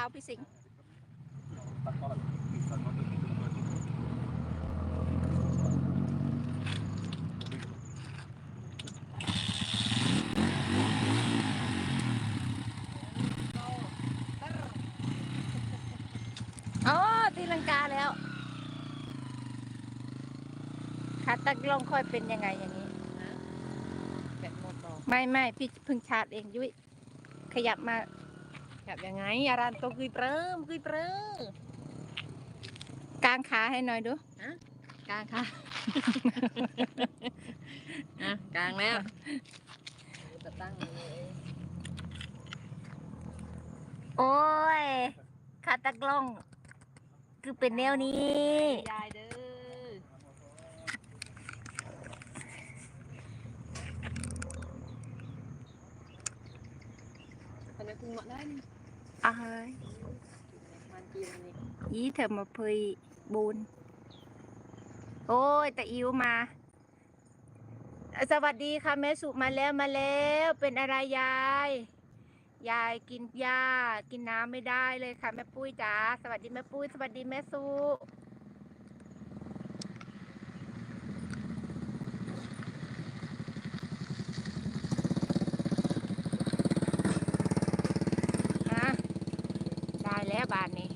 ล่าพี่สิงห์ตัดก้อนตัดก้อนตัวนี้ตัวนี้อ๋อตีลังกาแล้วขาตักลงค่อยเป็นยังไงอย่างนี้ แบตหมดบอกไม่ไม่พี่เพิ่งชาร์จเองยุ้ยขยับมา แบบยังไงอารันโตกุยเปริมกุยเปริมกางขาให้หน่อยดูกลางค่ะอะกลางแล้วจะตั้งเลยโอ้ยขาตักลงคือเป็นแนวนี้ยายเด้อคนนี้คุณหมดได้ นี่อ้ยมันกินนี่ยี่เธอมาเพยบุญโอ้ยแต่อิวมาสวัสดีค่ะแม่สุมาแล้วมาแล้วเป็นอะไรยาย ยายกินหญ้ากินน้ำไม่ได้เลยค่ะแม่ปุ้ยจ๋าสวัสดีแม่ปุ้ยสวัสดีแม่สุอะได้แล้วบาทนี้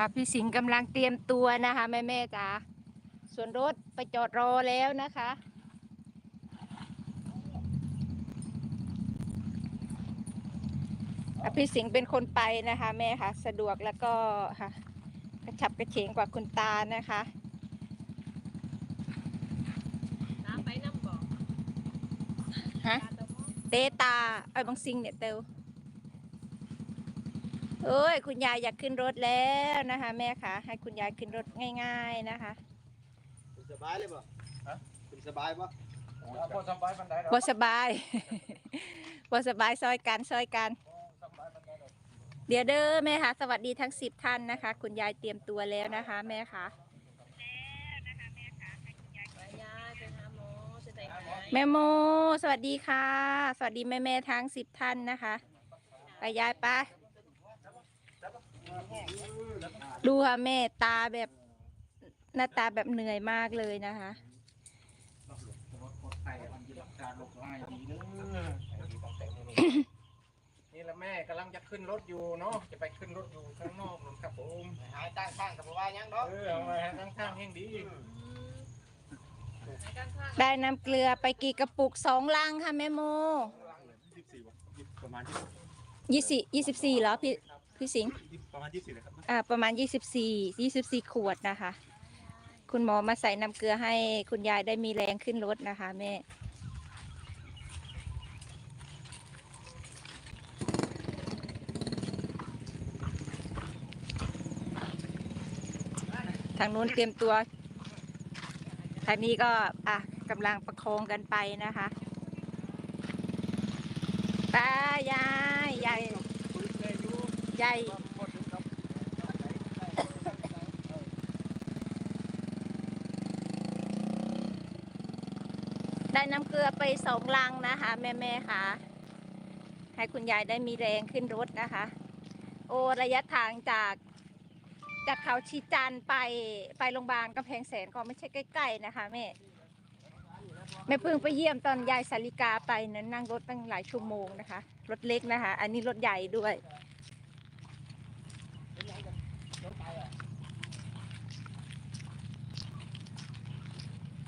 อะพี่สิงห์กำลังเตรียมตัวนะคะแม่แม่ๆจ๋าส่วนรถไปจอดรอแล้วนะคะอะพี่สิงห์เป็นคนไปนะคะ แม่ค่ะ สะดวกแล้วก็ค่ะกระฉับกระเฉงกว่าคุณตานะคะน้ำไปน้ำก่อนฮะเตตาไอ้ยบางสิงเนี่ยเตว เอ้ยคุณยายอยากขึ้นรถแล้วนะคะ แม่ค่ะให้คุณยายขึ้นรถง่าย ๆนะคะคุณสบายเลยป่ะฮะคุณสบายป่ะเอาพอสบายปันไดเราบ่สบายบ่สบายซอยกันซอยกัน สบายปันไดเราเดี๋ยวเด้อแม่ค่ะสวัสดีทั้งสิบท่านนะคะ คุณยายเตรียมตัวแล้วนะคะ แม่ค่ะไปยายไปหาหมอจะได้หายแม่โม สวัสดีค่ะ สวัสดีแม่แม่ๆทั้งสิบท่านนะคะไปยายไป ดูค่ะแม่ตาแบบหน้าตาแบบเหนื่อยมากเลยนะคะไข่มันจะรักษาโรคง่ายดีเด้อนี่แหละแม่กำลังจะขึ้นรถอยู่เนาะจะไปขึ้นรถอยู่ข้างนอกนู่นครับผมหายตั้งข้างกับว่ายังดอกเออเอามาทั้งข้างแห่งดีไปกันข้างได้น้ำเกลือไปกี่กระปุกสองลังค่ะแม่โมยี่สิบสี่ประมาณยี่สิบยี่สิบสี่เหรอพี่ พี่สิงห์ประมาณยี่สิบเลยครับอ่าประมาณยี่สิบสี่ยี่สิบสี่ขวดนะคะ คุณหมอมาใส่น้ำเกลือให้คุณยายได้มีแรงขึ้นรถนะคะแม่ทางนู้นเตรียมตัว ทางนี้ก็อะกำลังประคองกันไปนะคะตายายยาย ยายได้น้ำเกลือไปสองลังนะคะแม่แม่ๆค่ะ ให้คุณยายได้มีแรงขึ้นรถนะคะ โอระยะทางจากจากเขาชีจันไปไปโรงพยาบาลกำแพงแสนก็ไม่ใช่ใกล้ๆนะคะแม่แม่พิ่งไปเยี่ยมตอนยายสาริกาไปนั้นนั่งรถตั้งหลายชั่วโมงนะคะ รถเล็กนะคะ อันนี้รถใหญ่ด้วย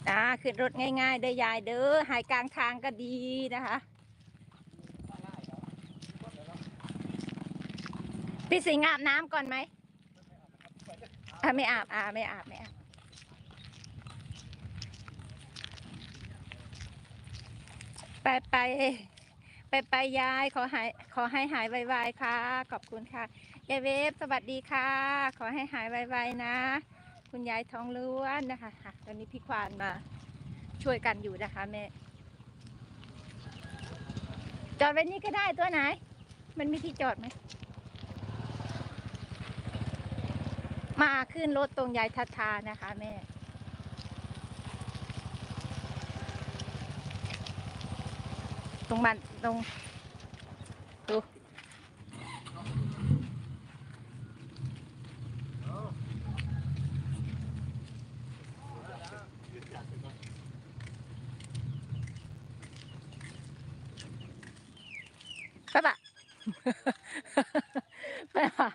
อ่าขึ้นรถง่ายๆเด้ยายเด้อหายกลางทางก็ดีนะคะ พี่สิงห์อาบน้ำก่อนไหมอะไม่อาบอ่าไม่อาบไม่อาบไปไปไปไปยายขอหายขอให้หายไวๆค่ะ ขอบคุณค่ะยายเวฟสวัสดีค่ะ ขอให้หายไวๆนะ คุณยายทองล้วนนะคะค่ะตอนนี้พี่ควานมาช่วยกันอยู่นะคะแม่จอดไว้นี่ก็ได้ตัวไหน มันมีที่จอดไหม มาขึ้นรถตรงยายทัทานะคะแม่ ตรงมันตรง ไปว่ะ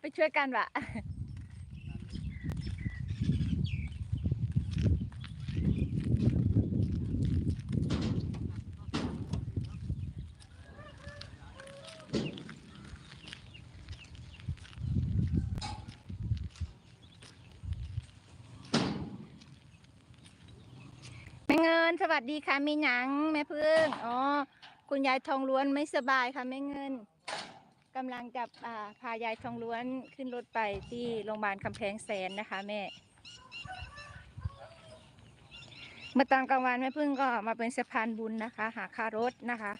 ไปช่วยกันวะแม่เงินสวัสดีค่ะมีหนังแม่พึ่งอ๋อ คุณยายทองล้วนไม่สบายค่ะแม่เงินกำลังจะพายายทองล้วนขึ้นรถไปที่โรงพยาบาลคำแพงแสนนะคะแม่เมื่อตอนกลางวันแม่พึ่งก็มาเป็นสะพานบุญนะคะ หาค่ารถนะคะ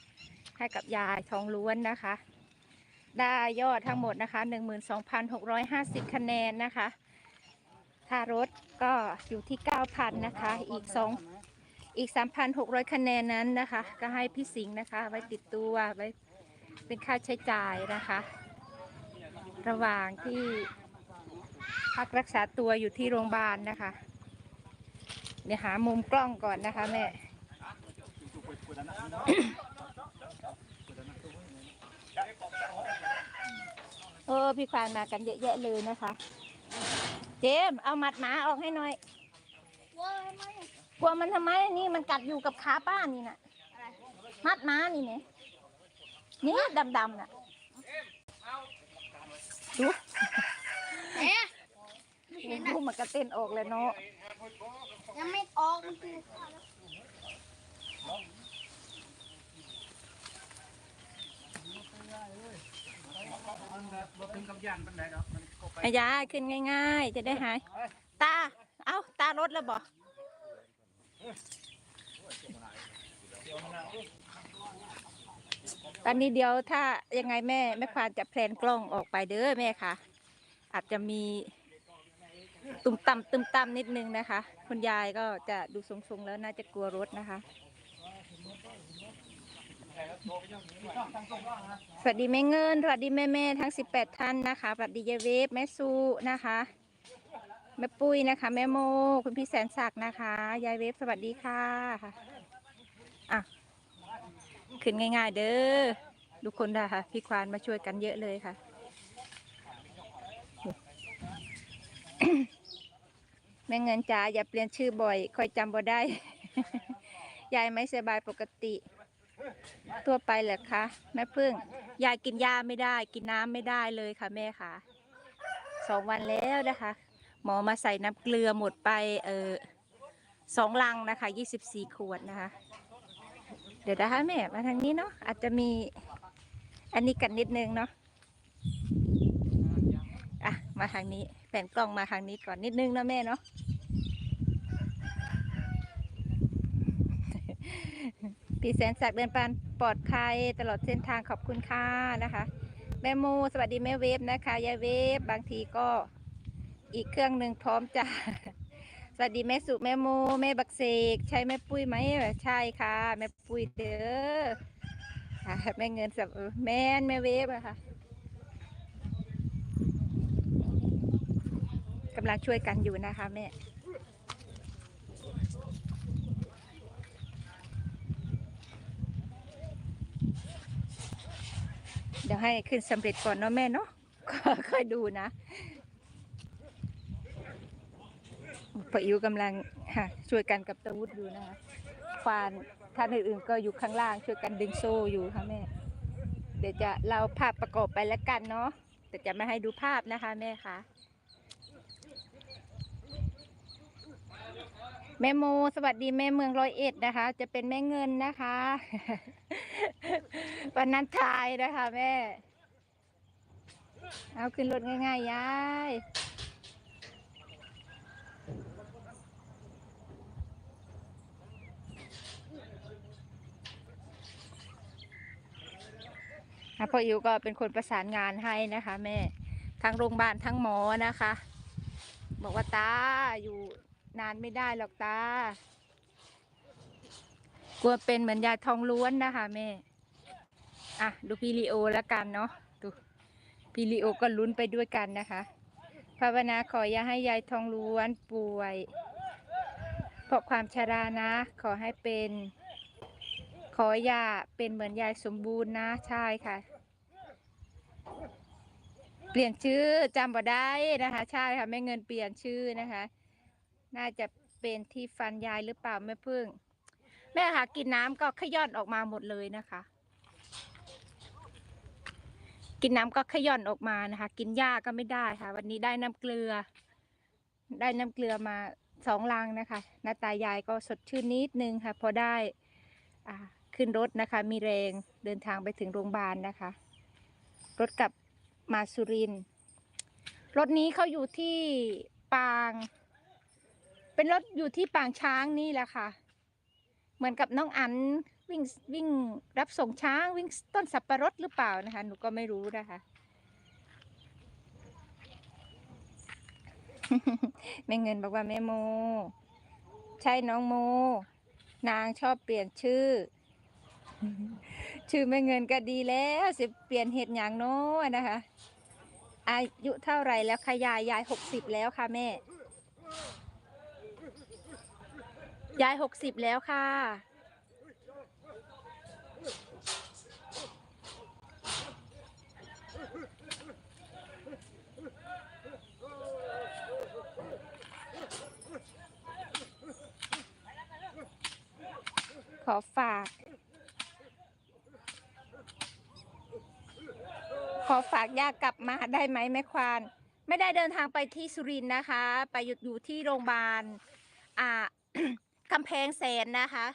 ให้กับยายทองล้วนนะคะ ได้ยอดทั้งหมดนะคะ 12,650 คะแนนนะคะค่ารถก็อยู่ที่ 9,000 นะคะ อีก 2 อีก 3,600 คะแนนนั้นนะคะ ก็ให้พี่สิงห์นะคะ ไว้ติดตัวไว้เป็นค่าใช้จ่ายนะคะ ระหว่างที่พักรักษาตัวอยู่ที่โรงพยาบาลนะคะ เดี๋ยวหามุมกล้องก่อนนะคะแม่เออพี่ควานมากันเยอะแยะเลยนะคะ เจมส์เอาหมัดหมาออกให้หน่อย กลัวมันทำไมนี่มันกัดอยู่กับขาป้านี่น่ะมัดหมานี่เนี่ยนี่ดำๆน่ะดูโอ้โหมันกระเต้นออกเลยเนาะยังไม่ออกมันคือมันแบบบ่ถึงกับยันปานใดดอกมันก็ไปอายาขึ้นง่าย ๆ จะได้หาย ตา เอาตารถแล้วบอก ตอนนี้เดี๋ยวถ้ายังไงแม่แม่ควานจะแพลนกล้องออกไปเด้อแม่ค่ะอาจจะมีตุ่มต่ำตุ่มต่ำนิดนึงนะคะ คุณยายก็จะดูทรงๆแล้วน่าจะกลัวรถนะคะ สวัสดีแม่เงิน สวัสดีแม่แม่ทั้ง 18 ท่านนะคะ สวัสดียายเวฟแม่ซูนะคะ ม่ปุ้ยนะคะ แม่โม คุณพี่แสนศักดิ์นะคะ ยายเวฟสวัสดีค่ะอะขึ้นง่าย ๆ เด้อทุกคนนะคะพี่ควานมาช่วยกันเยอะเลยค่ะ แม่เงินจ๋าอย่าเปลี่ยนชื่อบ่อยคอยจำบ่ได้ ยายไม่สบายปกติทั่วไปเหรอคะแม่พึ่ง ยายกินยาไม่ได้ กินน้ำไม่ได้เลยค่ะ แม่ค่ะสองวันแล้วนะคะ หมอมาใส่น้ำเกลือหมดไปเออสองลังนะคะยี่สิบสี่ขวดนะคะ เดี๋ยวนะคะแม่มาทางนี้เนาะอาจจะมีอันนี้กันนิดนึงเนาะอะมาทางนี้แผนกล้องมาทางนี้ก่อนนิดนึงนะแม่เนาะพี่แสนศักดิ์เดินปานปลอดภัยตลอดเส้นทางขอบคุณค่ะนะคะ แม่โมสวัสดีแม่เวฟนะคะยายเวฟบางทีก็ อีกเครื่องหนึ่งพร้อมจะสวัสดีแม่สุแม่โมแม่บักเสกใช่แม่ปุ้ยไหมใช่ค่ะแม่ปุ้ยเด้อแม่เงินสับแม่นแม่เวฟอะค่ะกำลังช่วยกันอยู่นะคะแม่เดี๋ยวให้ขึ้นสำเร็จก่อนเนาะแม่เนาะค่อยดูนะ ปอิวกำลังช่วยกันกับตะวุฒอยู่นะคะควานท่านอื่นๆก็อยู่ข้างล่างช่วยกันดึงโซ่อยู่ค่ะแม่ เดี๋ยวจะเราภาพประกอบไปแล้วกันเนาะแต่จะไม่ให้ดูภาพนะคะแม่คะแม่โมสวัสดีแม่เมืองร้อยเอ็ดนะคะ จะเป็นแม่เงินนะคะ วันนั้นทายนะคะแม่ เอาขึ้นรถง่ายๆยาย พ่ออิวก็เป็นคนประสานงานให้นะคะแม่ทั้งโรงพยาบาลทั้งหมอนะคะ บอกว่าตาอยู่นานไม่ได้หรอกตากลัวเป็นเหมือนยาทองล้วนนะคะแม่อะดูพี่ลีโอแล้วกันเนาะดูพี่ลีโอก็ลุ้นไปด้วยกันนะคะภาวนาขออย่าให้ยายทองล้วนป่วยเพราะความชรานะ ขอให้เป็น ขออย่าเป็นเหมือนยายสมบูรณ์นะใช่ค่ะ เปลี่ยนชื่อจำบ่ได้นะคะ ใช่ค่ะแม่เงินเปลี่ยนชื่อนะคะ น่าจะเป็นที่ฟันยายหรือเปล่าแม่พึ่ง แม่ค่ะกินน้ำก็ขย่อนออกมาหมดเลยนะคะ กินน้ำก็ขย่อนออกมานะคะ กินหญ้าก็ไม่ได้ค่ะ วันนี้ได้น้ำเกลือ ได้น้ำเกลือมาสองลังนะคะหน้าตายายก็สดชื่นนิดนึงค่ะพอได้อ่าขึ้นรถนะคะ มีแรงเดินทางไปถึงโรงพยาบาลนะคะ รถกลับ มาสุรินทร์รถนี้เขาอยู่ที่ปาง เป็นรถอยู่ที่ปางช้างนี่แหละค่ะ เหมือนกับน้องอันวิ่งวิ่งรับส่งช้างวิ่งต้นสับปะรดหรือเปล่านะคะ หนูก็ไม่รู้นะคะ แม่เงินบอกว่าแม่โม ใช่น้องโม นางชอบเปลี่ยนชื่อ ชื่อแม่เงินก็ดีแล้วสิเปลี่ยนเหตุอย่างโน้นะคะ อายุเท่าไรแล้วคะยายยายหกสิบแล้วค่ะแม่ ยายหกสิบแล้วค่ะ ขอฝาก ขอฝากย่ากลับมาได้ไหมแม่ควาน ไม่ได้เดินทางไปที่สุรินทร์นะคะ ไปหยุดอยู่ที่โรงพยาบาลอ่ากำแพงแสนนะคะ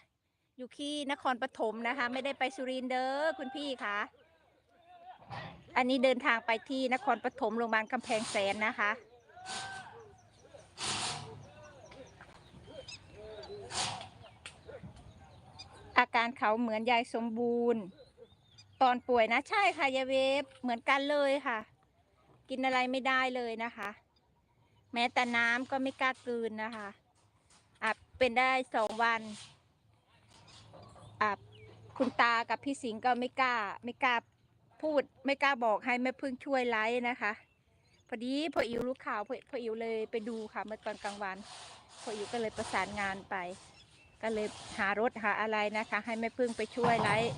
อยู่ที่นครปฐมนะคะ ไม่ได้ไปสุรินทร์เด้อคุณพี่คะอันนี้เดินทางไปที่นครปฐมโรงพยาบาลกำแพงแสนนะคะ อาการเขาเหมือนยายสมบูรณ์ ตอนป่วยนะใช่ค่ะยายเวฟเหมือนกันเลยค่ะ กินอะไรไม่ได้เลยนะคะ แม้แต่น้ำก็ไม่กล้ากลืนนะคะอะเป็นได้สองวันอะคุณตากับพี่สิงห์ก็ไม่กล้า ไม่กล้าพูด ไม่กล้าบอกให้แม่พึ่งช่วยไลฟ์นะคะ พอดีพออิวรู้ข่าวพอพออิวเลยไปดูค่ะเมื่อตอนกลางวันพออิวก็เลยประสานงานไป ก็เลยหารถหาอะไรนะคะ ให้แม่พึ่งไปช่วยไลฟ์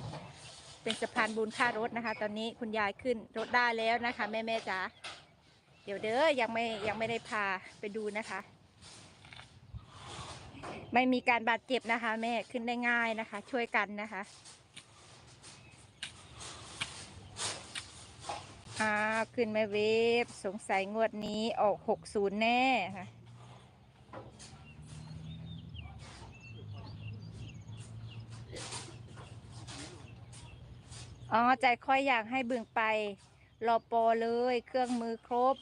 เป็นสะพานบุญค่ารถนะคะ ตอนนี้คุณยายขึ้นรถได้แล้วนะคะ แม่แม่จ๋าเดี๋ยวเด้อยังไม่ยังไม่ได้พาไปดูนะคะ ไม่มีการบาดเจ็บนะคะ แม่ขึ้นได้ง่ายนะคะ ช่วยกันนะคะอ้าวขึ้นแม่เวฟสงสัยงวดนี้ออกหกศูนย์แน่ค่ะ อ๋อใจค่อยอยากให้บึงไปรอปอเลยเครื่องมือครบ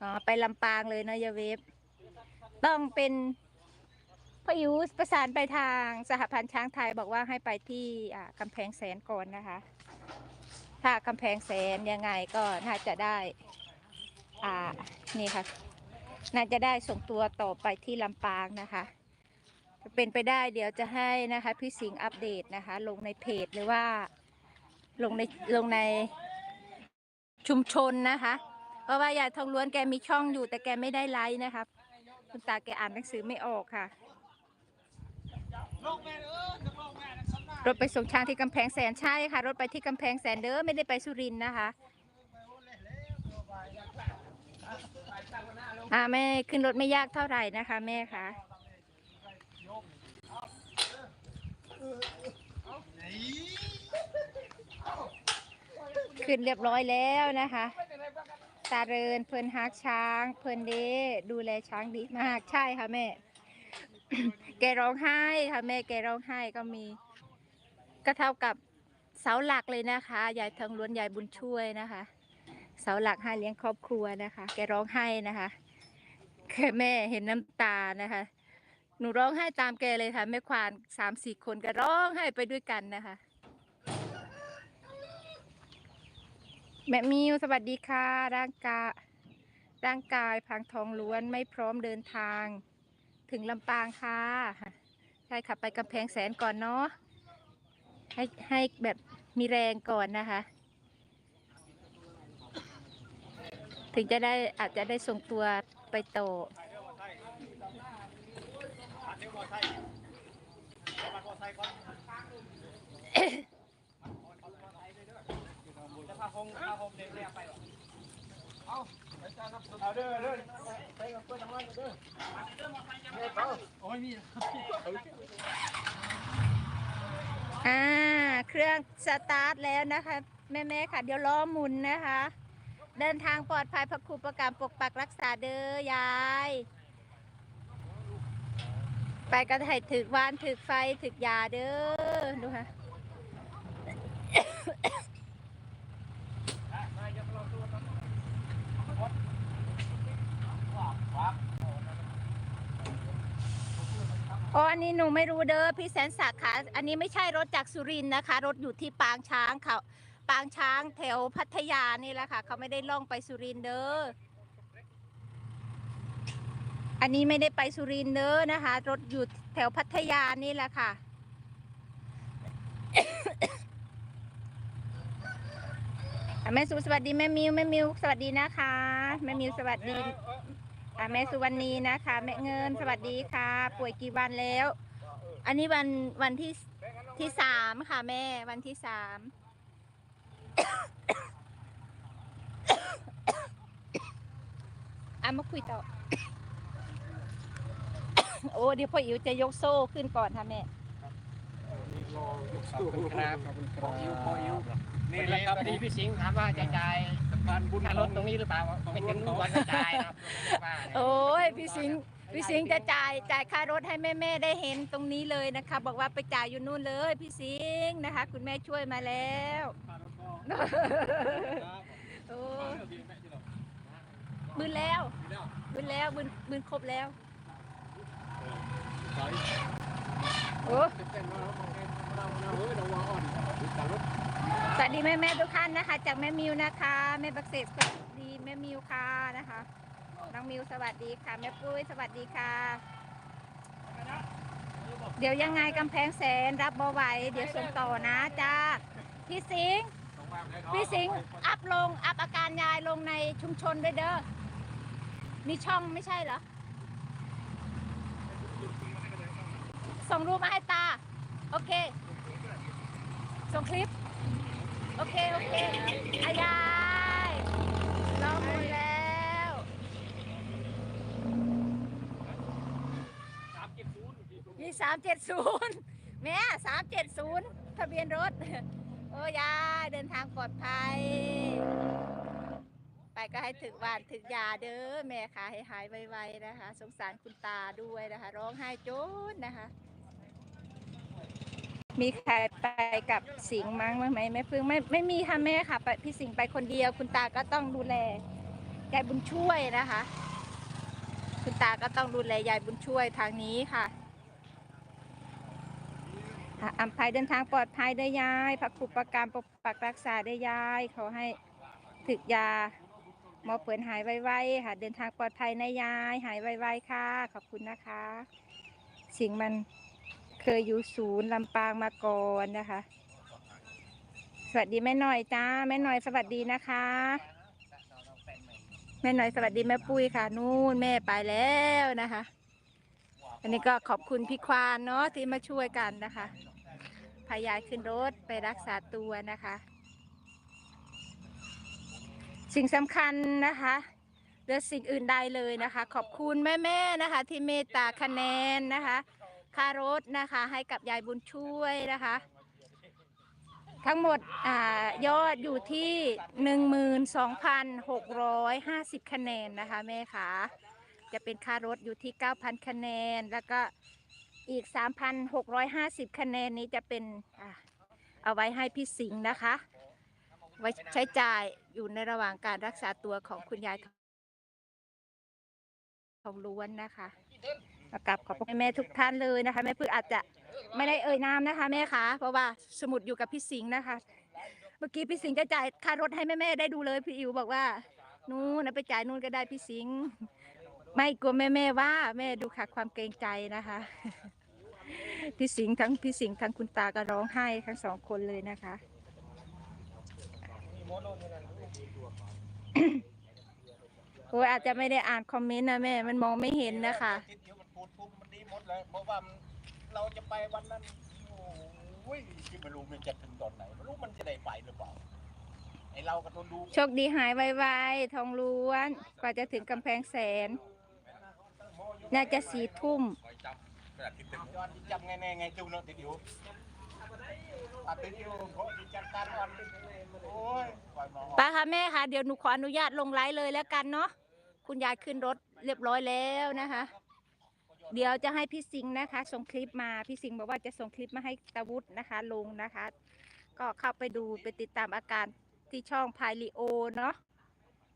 อ๋อไปลำปางเลยเนาะยาเวฟต้องเป็นพ่ออิวประสานไปทางสหพันธ์ช้างไทยบอกว่าให้ไปที่อ่ากำแพงแสนก่อนนะคะ ถ้ากำแพงแสนยังไงก็น่าจะได้ อ่านี่ค่ะ น่าจะได้ส่งตัวต่อไปที่ลำปางนะคะเป็นไปได้เดี๋ยวจะให้นะคะพี่สิงห์อัปเดตนะคะ ลงในเพจหรือว่า ลงในลงในชุมชนนะคะ เพราะว่ายายทองล้วนแกมีช่องอยู่ แต่แกไม่ได้ไลฟ์นะครับ คุณตาแกอ่านหนังสือไม่ออกค่ะ รถไปส่งช้างที่กำแพงแสนใช่ค่ะ รถไปที่กำแพงแสนเด้อไม่ได้ไปสุรินทร์นะคะอ่าแม่ขึ้นรถไม่ยากเท่าไหร่นะคะ แม่คะ ขึ้นเรียบร้อยแล้วนะคะ ตาเรินเพลินฮักช้าง เพลินเดดูแลช้างดีมากใช่ค่ะแม่ แกร้องไห้ค่ะแม่แกร้องไห้ก็มี ก็เท่ากับเสาหลักเลยนะคะยายทองล้วนยายบุญช่วยนะคะ เสาหลักให้เลี้ยงครอบครัวนะคะ แกร้องไห้นะคะแค่แม่เห็นน้ำตานะคะ หนูร้องไห้ตามแกเลยค่ะแม่ควานสามสี่คนก็ร้องไห้ไปด้วยกันนะคะ แม่มิวสวัสดีค่ะ ร่างกายร่างกายพังทองล้วนไม่พร้อมเดินทาง ถึงลำปางค่ะ ใช่ค่ะไปกำแพงแสนก่อนเนาะให้ให้แบบมีแรงก่อนนะคะ ถึงจะได้อาจจะได้ส่งตัวไปโตอจะ งพาคงเด็กเรียไปหรอเอาเด้อเด้อไปกับเพื่อนทางนั้นเด้อเฮ้ยเขาโอ้ยนี่อ่าเครื่องสตาร์ทแล้วนะคะแม่แม่ๆค่ะ เดี๋ยวล้อหมุนนะคะ เดินทางปลอดภัยพระครูประการปกปักรักษาเด้อยาย ไปก็ให้ถึกวานถึกไฟถึกยาเด้อดูค่ะ อ๋ออันนี้หนูไม่รู้เด้อพี่แสนศักดิ์ค่ะ อันนี้ไม่ใช่รถจากสุรินทร์นะคะ รถอยู่ที่ปางช้างเขาปางช้างแถวพัทยานี่แหละค่ะ เขาไม่ได้ล่องไปสุรินทร์เด้อ อันนี้ไม่ได้ไปสุรินทร์เด้อนะคะ รถอยู่แถวพัทยานี่แหละค่ะอะแม่สุสวัสดีแม่มิวแม่มิวสวัสดีนะคะแม่มิวสวัสดี อะแม่สุวรรณีนะคะแม่เงินสวัสดีค่ะ ป่วยกี่วันแล้ว อันนี้วันวันที่ที่สามค่ะแม่วันที่สามอะมาคุยต่อ โอ้เดี๋ยวพ่ออิ๋วจะยกโซ่ขึ้นก่อนค่ะแม่ขอบคุณครับขอบคุณครับอิวพออิวนี่แหละครับที่พี่สิงห์ถามว่าจะจ่าย การบุญค่ารถตรงนี้หรือเปล่าไม่ถึงวันจะจ่ายครับว่าเนี่ยโอ้ยพี่สิงห์พี่สิงห์จะจ่ายจ่ายค่ารถให้แม่แม่ๆได้เห็นตรงนี้เลยนะคะ บอกว่าไปจ่ายอยู่นู่นเลย พี่สิงห์นะคะ คุณแม่ช่วยมาแล้วโอ้บืนแล้วบืนแล้วบืนบืนครบแล้วโอ้ สวัสดีแม่แม่ทุกท่านนะคะ จากแม่มิวนะคะแม่บักเสกสวัสดีแม่มิวค่ะนะคะน้องมิวสวัสดีค่ะแม่ปุ้ยสวัสดีค่ะ เดี๋ยวยังไงกำแพงแสนรับบ่ไหวเดี๋ยวส่งต่อนะจ้าพี่สิงห์พี่สิงห์อัพลงอัพอาการยายลงในชุมชนด้วยเด้อมีช่องไม่ใช่เหรอส่งรูปมาให้ตา โอเค ส่งคลิป โอเค โอเคอายายลองหมดแล้วยี่สามเจ็ดศูนย์แม่สามเจ็ดศูนย์ทะเบียนรถ โอ้ยายเดินทางปลอดภัย ไปก็ให้ถึงบ้านถึงยาเด้อแม่ค่ะให้หายไวๆนะคะ สงสารคุณตาด้วยนะคะ ร้องไห้โจนนะคะ มีใครไปกับสิงห์มั้งไหมแม่พึ่งไม่ไม่มีค่ะแม่ค่ะไปพี่สิงห์ไปคนเดียว คุณตาก็ต้องดูแลยายบุญช่วยนะคะ คุณตาก็ต้องดูแลยายบุญช่วยทางนี้ค่ะอะอัมภัยเดินทางปลอดภัยได้ยายพระครูประการปกปักรักษาได้ยายเขอให้ถึกยาหมอเปิดหายไวๆค่ะ เดินทางปลอดภัยนะยาย หายไวๆค่ะ ขอบคุณนะคะ สิงห์มัน เคยอยู่ศูนย์ลำปางมาก่อนนะคะ สวัสดีแม่หน่อยจ้าแม่หน่อยสวัสดีนะคะ แม่หน่อยสวัสดีแม่ปุ้ยค่ะ นู่นแม่ไปแล้วนะคะ อันนี้ก็ขอบคุณพี่ควานเนาะที่มาช่วยกันนะคะพายายขึ้นรถไปรักษาตัวนะคะ สิ่งสำคัญนะคะเหลือสิ่งอื่นใดเลยนะคะ ขอบคุณแม่ๆนะคะ ที่เมตตาคะแนนนะคะ ค่ารถนะคะ ให้กับยายบุญช่วยนะคะ ทั้งหมดอยอดอยู่ที่ 12,650 คะแนนนะคะแม่คะจะเป็นค่ารถอยู่ที่ 9,000 คะแนน แล้วก็อีก 3,650 คะแนนนี้จะเป็นอเอาไว้ให้พี่สิงห์นะคะ ไว้ใช้จ่ายอยู่ในระหว่างการรักษาตัวของคุณยายทองล้วนนะคะ กลับขอบคุณแม่ทุกท่านเลยนะคะแม่พึ่งอาจจะไม่ได้เอ่ยนามนะคะ แม่คะเพราะว่าสมุดอยู่กับพี่สิงห์นะคะ เมื่อกี้พี่สิงห์จะจ่ายค่ารถให้แม่แม่ได้ดูเลยพี่อิวบอกว่านู่นนะไปจ่ายนู่นก็ได้พี่สิงห์ไม่กลัวแม่แม่ว่าแม่ดูค่ะความเกรงใจนะคะพี่สิงห์ทั้งพี่สิงห์ทั้งคุณตาก็ร้องไห้ทั้งสองคนเลยนะคะโอ้ยอาจจะไม่ได้อ่านคอมเมนต์นะแม่ มันมองไม่เห็นนะคะ ดียวมันพูดปุ๊บมันดีหมดเลยเพราะว่ามันเราจะไปวันนั้นโอ้ยที่ไม่รู้มันจะถึงตอนไหนไม่รู้มันจะได้ไปหรือเปล่าไอเราก็ทนดูโชคดีหายไวๆทองล้วนกว่าจะถึงกำแพงแสน น่าจะสี่ทุ่มยอดที่จำไงแน่ไงจูเนาะติดอยู่ตัดติดอยู่เพราะที่จัดการวันโอ้ยปล่อยมองออกป้าค่ะแม่ค่ะเดี๋ยวหนูขออนุญาตลงไลฟ์เลยแล้วกันเนาะคุณยายขึ้นรถเรียบร้อยแล้วนะคะ เดี๋ยวจะให้พี่สิงห์นะคะส่งคลิปมาพี่สิงห์บอกว่าจะส่งคลิปมาให้ตาวุฒนะคะลงนะคะ ก็เข้าไปดูไปติดตามอาการที่ช่องพายลีโอเนาะ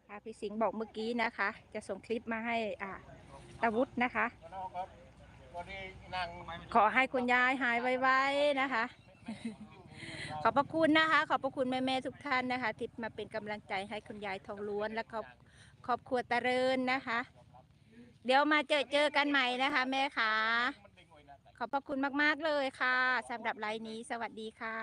ค่ะพี่สิงห์บอกเมื่อกี้นะคะ จะส่งคลิปมาให้อ่าตาวุฒนะคะขอกครับวันนี้นั่งขอให้คุณยายหายไวๆนะคะ ขอบพระคุณนะคะ ขอบพระคุณแม่ๆทุกท่านนะคะ ที่มาเป็นกำลังใจให้คุณยายทองล้วนและครอบครอบครัวตะเรินนะคะ เดี๋ยวมาเจอเจอกันใหม่นะคะ แม่ค่ะ ขอบพระคุณมาก ๆ เลยค่ะสำหรับไลน์นี้สวัสดีค่ะ